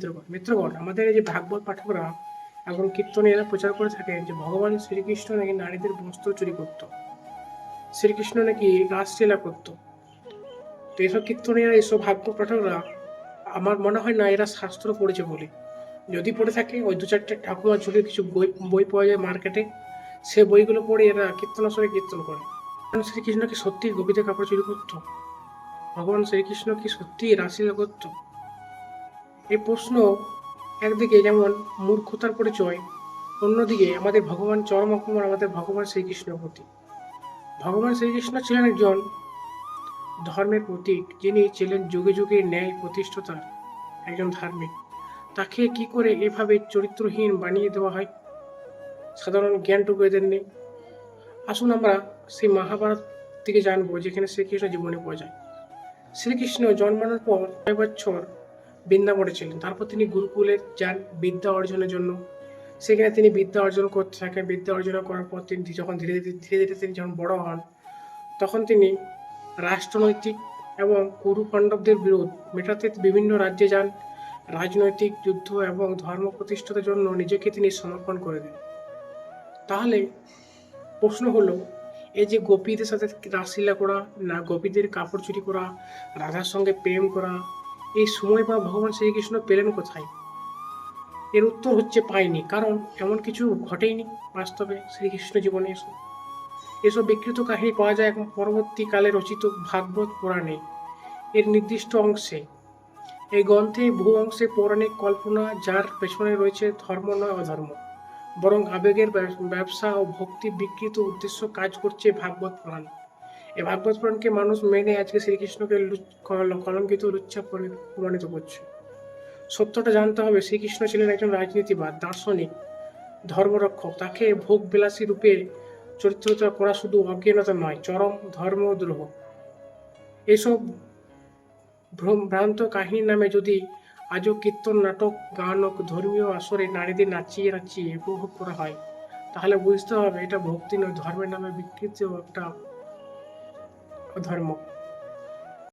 মিত্রগণ মিত্রগণ, আমাদের এই যে ভাগবত পাঠকরা এবং কীর্তনীয়রা প্রচার করে থাকেন যে ভগবান শ্রীকৃষ্ণ নাকি নারীদের বস্ত্র চুরি করত, শ্রীকৃষ্ণ নাকি রাসলীলা করত। তো এসব কীর্তনীয়রা এসব ভাগবত পাঠকরা, আমার মনে হয় না এরা শাস্ত্র পড়েছে বলে। যদি পড়ে থাকে, ওই দু চারটে ঠাকুমার যুগের কিছু বই বই পাওয়া যায় মার্কেটে, সে বইগুলো পড়ে এরা কীর্তন কীর্তনাশরে কীর্তন করে। ভগবান শ্রীকৃষ্ণ কি সত্যি গোপীদের কাপড় চুরি করতো? ভগবান শ্রীকৃষ্ণ কি সত্যি রাসলীলা করতো? এই প্রশ্ন একদিকে যেমন মূর্খতার পরিচয়, অন্যদিকে আমাদের ভগবান চরম অপমান আমাদের ভগবান শ্রীকৃষ্ণের প্রতি ভগবান শ্রীকৃষ্ণ ছিলেন একজন ধর্মের প্রতীক, যিনি ছিলেন যুগে যুগে ন্যায় প্রতিষ্ঠতার একজন ধার্মিক। তাকে কি করে এভাবে চরিত্রহীন বানিয়ে দেওয়া হয়? সাধারণ জ্ঞানটুকু এদের নেই। আসুন আমরা সেই মহাভারত থেকে জানব, যেখানে শ্রীকৃষ্ণ জীবনে পাওয়া যায় শ্রীকৃষ্ণ জন্মানোর পর ছয় বছর বৃন্দাবনে ছিলেন তারপর তিনি গুরুকুলে যান বিদ্যা অর্জনের জন্য। সেখানে তিনি বিদ্যা অর্জন করতে থাকেন। বিদ্যা অর্জন করার পর তিনি যখন ধীরে ধীরে ধীরে ধীরে তিনি যখন বড় হন, তখন তিনি রাষ্ট্রনৈতিক এবং কুরু পাণ্ডবদের বিরোধ মেটাতে বিভিন্ন রাজ্যে যান। রাজনৈতিক যুদ্ধ এবং ধর্ম প্রতিষ্ঠার জন্য নিজেকে তিনি সমর্পণ করে দেন। তাহলে প্রশ্ন হলো, এই যে গোপীদের সাথে রাসলীলা করা না গোপীদের কাপড় চুরি করা, রাধার সঙ্গে প্রেম করা এই সময় বা ভগবান শ্রীকৃষ্ণ পেলেন কোথায়? এর উত্তর হচ্ছে পায়নি, কারণ এমন কিছু ঘটেইনি বাস্তবে শ্রীকৃষ্ণ জীবনে এসব এসব বিকৃত কাহিনী পাওয়া যায় এখন পরবর্তীকালে রচিত ভাগবত পুরাণে, এর নির্দিষ্ট অংশে। এই গ্রন্থে বহু অংশে পৌরাণিক কল্পনা যার পেছনে রয়েছে ধর্ম নয় অধর্ম, বরং আবেগের ব্যবসা ও ভক্তি বিকৃত উদ্দেশ্য কাজ করছে ভাগবত পুরাণ। এই ভাগবত পুরাণকে মানুষ মেনে আজকে শ্রীকৃষ্ণকে কলঙ্কিত লুচ্ছা পরি- প্রমাণিত করছে। সত্যটা জানতে হবে, শ্রীকৃষ্ণ ছিলেন একজন রাজনীতিবাদ, দার্শনিক, ধর্মরক্ষক। তাকে ভোগ বিলাসী রূপে চরিত্রিত করা শুধু অজ্ঞানতা নয়, চরম ধর্মদ্রোহ এসব ভ্রান্ত কাহিনী নামে যদি আজও কীর্তন, নাটক গান ধর্মীয় আসরে নারীদের নাচিয়ে নাচিয়ে উপভোগ করা হয়, তাহলে বুঝতে হবে এটা ভক্তি নয়, ধর্মের নামে বিকৃত একটা धर्म